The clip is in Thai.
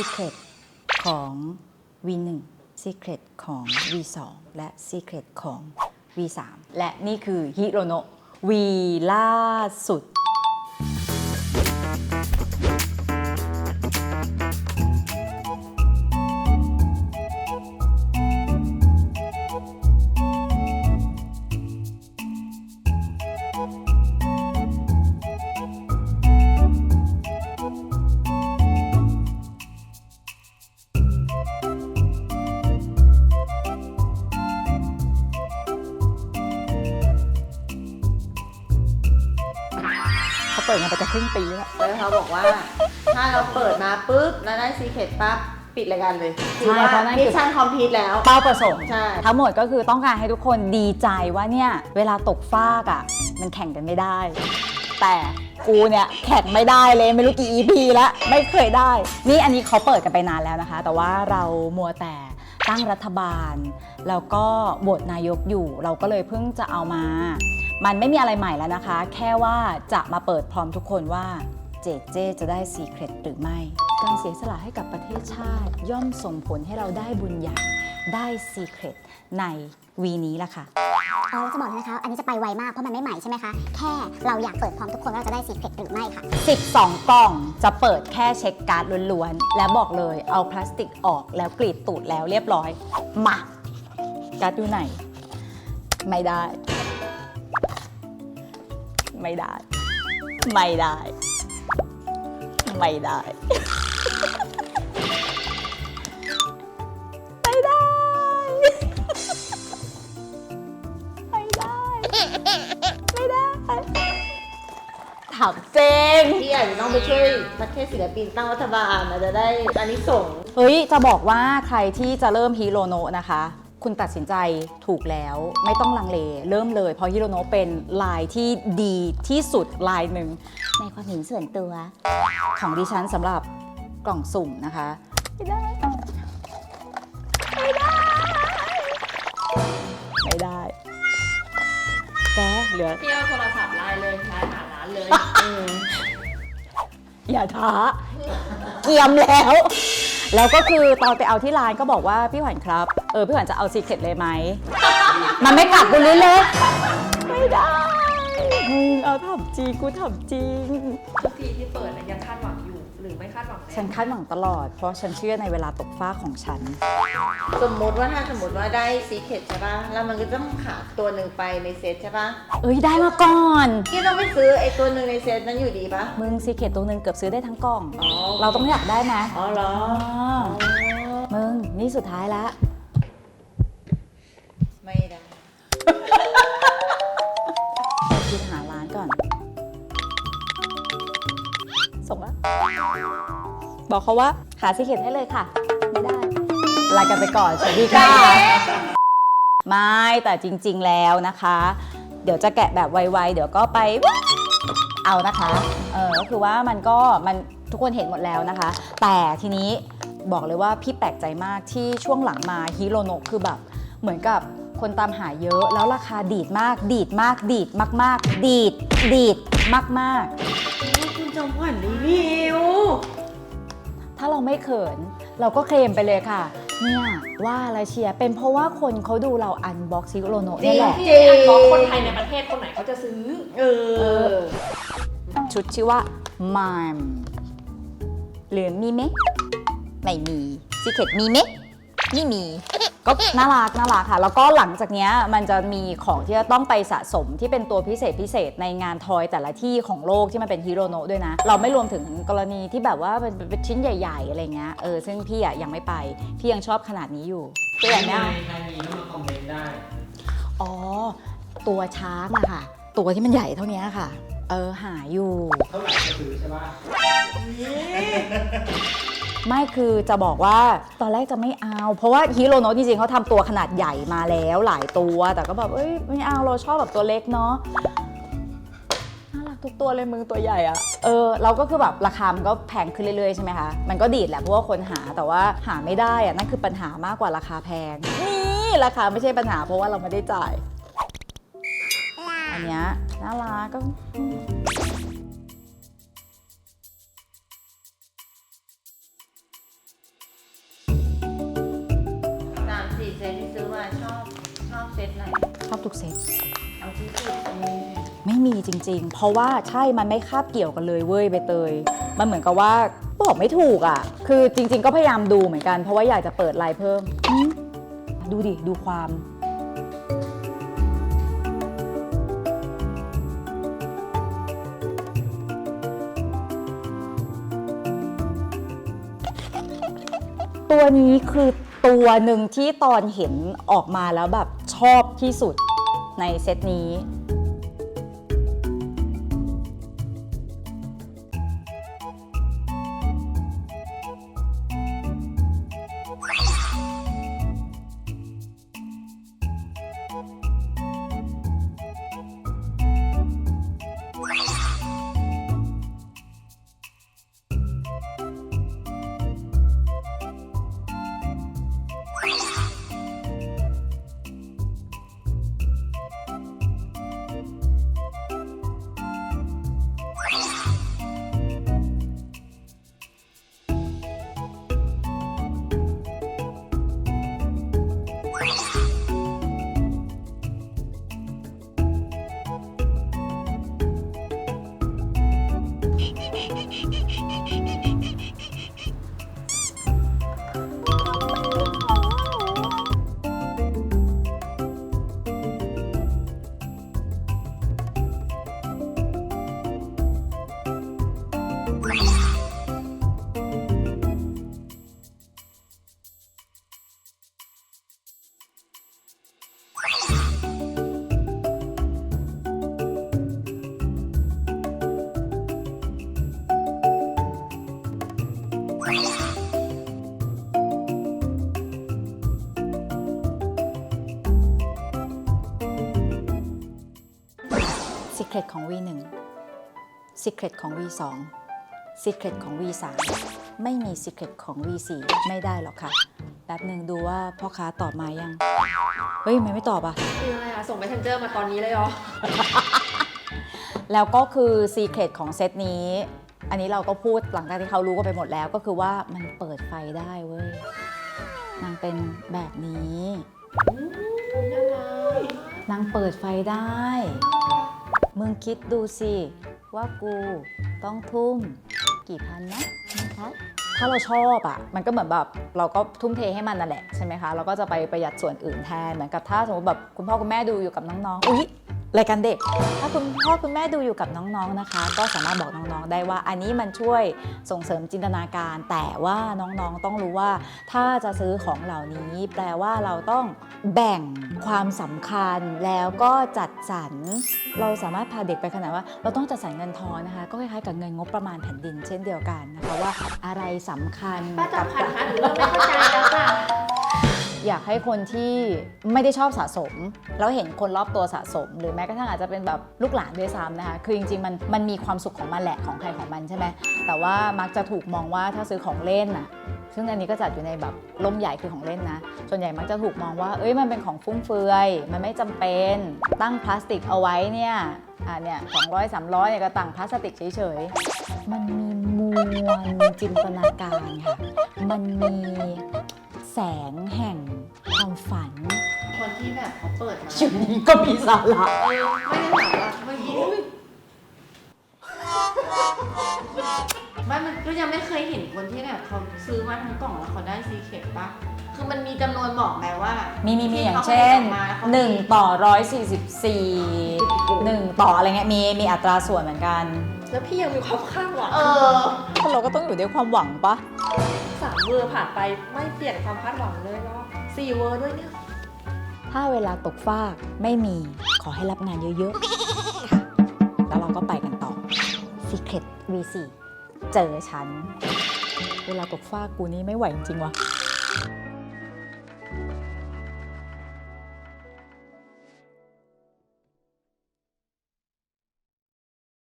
Secret ของ V1 Secret ของ V2 และ Secret ของ V3 และนี่คือฮิโรโนะวีล่าสุด เขาเปิดกันไปจะครึ่งปีแล้ว แล้วเขาบอกว่า ถ้าเราเปิดมาปุ๊บแล้วได้ซีเคร็ตปั๊บปิดรายการเลยคือใช่ว่าเพราะนั่นมิชคือชั่นคอมพลีทแล้ว เป้าประสงค์ ใช่ ทั้งหมดก็คือต้องการให้ทุกคนดีใจว่าเนี่ยเวลาตกฟากอะ่ะ มันแข่งกันไม่ได้ แต่กูเนี่ยแข่งไม่ได้เลยไม่รู้กี่ EP แล้วไม่เคยได้ นี่อันนี้เขาเปิดกันไปนานแล้วนะคะ แต่ว่าเรามัวแต่ตั้งรัฐบาล แล้วก็โหวตนายกอยู่ เราก็เลยเพิ่งจะเอามา มันไม่มีอะไรใหม่แล้วนะคะ แค่ว่าจะมาเปิดพร้อมทุกคนว่าเจเจจะได้ซีเครตหรือไม่ การเสียสละให้กับประเทศชาติ ย่อมส่งผลให้เราได้บุญใหญ่ได้ซีเครตในวีนี้ละค่ะเออแล้วจะบอกเลยนะคะ อันนี้จะไปไวมาก เพราะมันไม่ใหม่ใช่ไหมคะ แค่เราอยากเปิดพร้อมทุกคนว่าเราจะได้สีเกร็ดหรือไม่ค่ะ 12 กล่องจะเปิดแค่เช็คการ์ดล้วนๆ และบอกเลยเอาพลาสติกออกแล้วกรีดตูดแล้วเรียบร้อย มา การ์ดอยู่ไหน ไม่ได้ ไม่ได้ ไม่ได้ ไม่ได้ ไม่ได้ ไม่ได้ ไม่ได้ถามเจง พี่อาจจะต้องไปช่วยประเทศศิลปินตั้งรัฐบาลนะจะได้อันนี้ส่งส์ เฮ้ย จะบอกว่าใครที่จะเริ่มฮิโรโนะนะคะ คุณตัดสินใจถูกแล้วไม่ต้องลังเล เริ่มเลย เพราะฮิโรโนะเป็นลายที่ดีที่สุดลายหนึ่งในความเห็นส่วนตัว ของดิฉันสำหรับกล่องสุ่มนะคะไม่ได้ไม่ได้ไม่ได้แกเหลือพี่เอาโทรศัพท์ไลน์เลยไลน์หาร้านเลยอย่าท้าเกียมแล้ว แล้วก็คือตอนไปเอาที่ร้านก็บอกว่าพี่หวันครับ เออพี่หวันจะเอาซีเคร็ตเลยไหม มันไม่กลับกูเลยเลยไม่ได้มึงเอาถามจริงกูถามจริง ทุกทีที่เปิดน่ะยังคาดหวัง คาดหวังแล้วฉันคาดหวังตลอด เพราะฉันเชื่อในเวลาตกฟ้าของฉัน สมมติว่าถ้าสมมติว่าได้ซีเคร็ตใช่ป่ะ แล้วมันก็ต้องขาดตัวหนึ่งไปในเซตใช่ป่ะเอ้ยได้มาก่อนพี่ต้องไปซื้อไอ้ตัวหนึ่งในเซตนั้นอยู่ดีป่ะ มึงซีเคร็ตตัวหนึ่งเกือบซื้อได้ทั้งกล่อง อ๋อ เราต้องอยากได้ไหมอ๋อเหรออ๋อมึงนี่สุดท้ายแล้วไม่ได้คิดหาร้านก่อน ส่งแล้ว บอกเขาว่าหาซีเคร็ตให้เลยค่ะ ไม่ได้ลากันไปก่อนสวัสดีค่ะไม่แต่จริง ๆแล้วนะคะ เดี๋ยวจะแกะแบบไวๆเดี๋ยวก็ไปเอานะคะเออก็คือว่ามันก็มันทุกคนเห็นหมดแล้วนะคะ แต่ทีนี้บอกเลยว่าพี่แปลกใจมากที่ช่วงหลังมาฮิโรโนะคือแบบเหมือนกับคนตามหาเยอะแล้วราคาดีดมาก ดีดมาก ดีดมาก ๆ ดีด ดีดมากคุณจอมขวัญรีวิวๆ ถ้าเราไม่เขิน เราก็เคลมไปเลยค่ะ เนี่ยว่าและเชียร์เป็นเพราะว่าคนเขาดูเราอันบ็อกซิโรโนะนี่แหละ จริงบอกคนไทยในประเทศคนไหนเขาจะซื้อ เออ ชุดชื่อว่า Mime หรือมีไหมไม่มีซีเค t มีไหมไม่มี ก็น่ารักน่ารักค่ะ แล้วก็หลังจากเนี้ยมันจะมีของที่จะต้องไปสะสมที่เป็นตัวพิเศษพิเศษในงานทอยแต่ละที่ของโลกที่มันเป็นฮีโรโนะด้วยนะ เราไม่รวมถึงกรณีที่แบบว่าเป็นเป็นชิ้นใหญ่ ๆ อะไรเงี้ยเออซึ่งพี่อะยังไม่ไป พี่ยังชอบขนาดนี้อยู่ตัวอย่างเนี้ยใครมีก็มาคอมเมนต์ได้ อ๋อ ตัวช้างอะค่ะ ตัวที่มันใหญ่เท่านี้ค่ะ เออหาอยู่ เท่าไหร่ก็ซื้อใช่ป่ะ ไม่คือจะบอกว่าตอนแรกจะไม่เอา เพราะว่าฮิโรโนะจริงๆเขาทำตัวขนาดใหญ่มาแล้วหลายตัว แต่ก็แบบเอ้ยไม่เอาเราชอบแบบตัวเล็กเนาะน่ารักทุกตัวเลยมึงตัวใหญ่อะเออเราก็คือแบบราคามันก็แพงขึ้นเรื่อยๆใช่ไหมคะมันก็ดีดแหละเพราะว่าคนหาแต่ว่าหาไม่ได้อะนั่นคือปัญหามากกว่าราคาแพงนี่ราคาไม่ใช่ปัญหาเพราะว่าเราไม่ได้จ่ายอันเนี้ยน่ารักก็ ทุกเซตเอาที่สุดไม่มีจริง ๆ เพราะว่าใช่มันไม่คาบเกี่ยวกันเลยเว้ยใบเตย มันเหมือนกับว่าบอกไม่ถูกอะ คือจริง ๆ ก็พยายามดูเหมือนกัน เพราะว่าอยากจะเปิดลายเพิ่มหืมดูดิ ดูความตัวนี้คือตัวหนึ่งที่ตอนเห็นออกมาแล้วแบบชอบที่สุด ในเซตนี้ Secret ของ V1 Secret ของ V2 Secret ของ V3 ไม่มี Secret ของ V4 ไม่ได้หรอกค่ะ แป๊บหนึ่งดูว่าพ่อค้าตอบมายัง เฮ้ยทำไมไม่ตอบอะ คืออะไรอะส่ง messenger มาตอนนี้เลยเหรอ แล้วก็คือ Secret ของเซตนี้ อันนี้เราก็พูดหลังจากที่เขารู้กันไปหมดแล้วก็คือว่ามันเปิดไฟได้เว้ยนางเป็นแบบนี้นางเปิดไฟได้ มึงคิดดูสิ ว่ากูต้องทุ่มกี่พันนะนะคะถ้าเราชอบอะ่ะ มันก็เหมือนแบบเราก็ทุ่มเทให้มันนั่นแหละใช่ไหมคะ เราก็จะไปประหยัดส่วนอื่นแทน เหมือนกับถ้าสมมติแบบคุณพ่อคุณแม่ดูอยู่กับน้องๆ อุ๊ย รายการเด็ก ถ้าคุณพ่อคุณแม่ดูอยู่กับน้องๆนะคะ ก็สามารถบอกน้องๆได้ว่า อันนี้มันช่วยส่งเสริมจินตนาการ แต่ว่าน้องๆต้องรู้ว่า ถ้าจะซื้อของเหล่านี้ แปลว่าเราต้องแบ่งความสำคัญแล้วก็จัดสรรเราสามารถพาเด็กไปขนาดว่า เราต้องจัดสรรเงินทองนะคะ ก็คล้ายๆกับเงินงบประมาณแผ่นดิน เช่นเดียวกันนะคะว่าอะไรสำคัญป้าจักับบขันคะหนูเริ่มไม่เข้าใจแล้วค่ะ อยากให้คนที่ไม่ได้ชอบสะสม แล้วเห็นคนรอบตัวสะสม หรือแม้กระทั่งอาจจะเป็นแบบลูกหลานด้วยซ้ำนะคะคือจริงๆมันมันมีความสุขของมันแหละของใครของมันใช่ไหมแต่ว่ามักจะถูกมองว่าถ้าซื้อของเล่นน่ะซึ่งอันนี้ก็จัดอยู่ในแบบล่มใหญ่คือของเล่นนะ ส่วนใหญ่มักจะถูกมองว่า เอ้ย มันเป็นของฟุ่มเฟือย มันไม่จำเป็น ตั้งพลาสติกเอาไว้เนี่ย อ่าเนี่ยสองร้อยสามร้อยเนี่ยก็ตั้งพลาสติกเฉยๆ มันมีมวลจินตนาการค่ะ มันมี แสงแห่งความฝัน คนที่แบบเขาเปิดมาอยู่นี้ก็มีสาระ ไม่ได้ถามว่าเมื่อกี้ไม่มันก็ยังไม่เคยเห็นคนที่แบบเขาซื้อมาทั้งกล่องแล้วเขาได้ซีเคร็ตปะคือมันมีจำนวนบอกไหมว่า มีมีมีที่อย่างเขาเช่น ผลิตออกมาแล้วเขามี 1 ต่อ 144 1 ต่ออะไรเงี้ยมีมีอัตราส่วนเหมือนกัน แล้วพี่ยังมีความคาดหวังเออเราก็ต้องอยู่ด้วยความหวังปะสาม เวอร์ผ่านไปไม่เปลี่ยนความคาดหวังเลยเนาะสี่เวอร์ด้วยเนี่ย ถ้าเวลาตกฟากไม่มีขอให้รับงานเยอะๆค่ะแล้วเราก็ไปกันต่อ Secret V4 เจอฉัน เวลาตกฟากกูนี่ไม่ไหวจริงๆวะ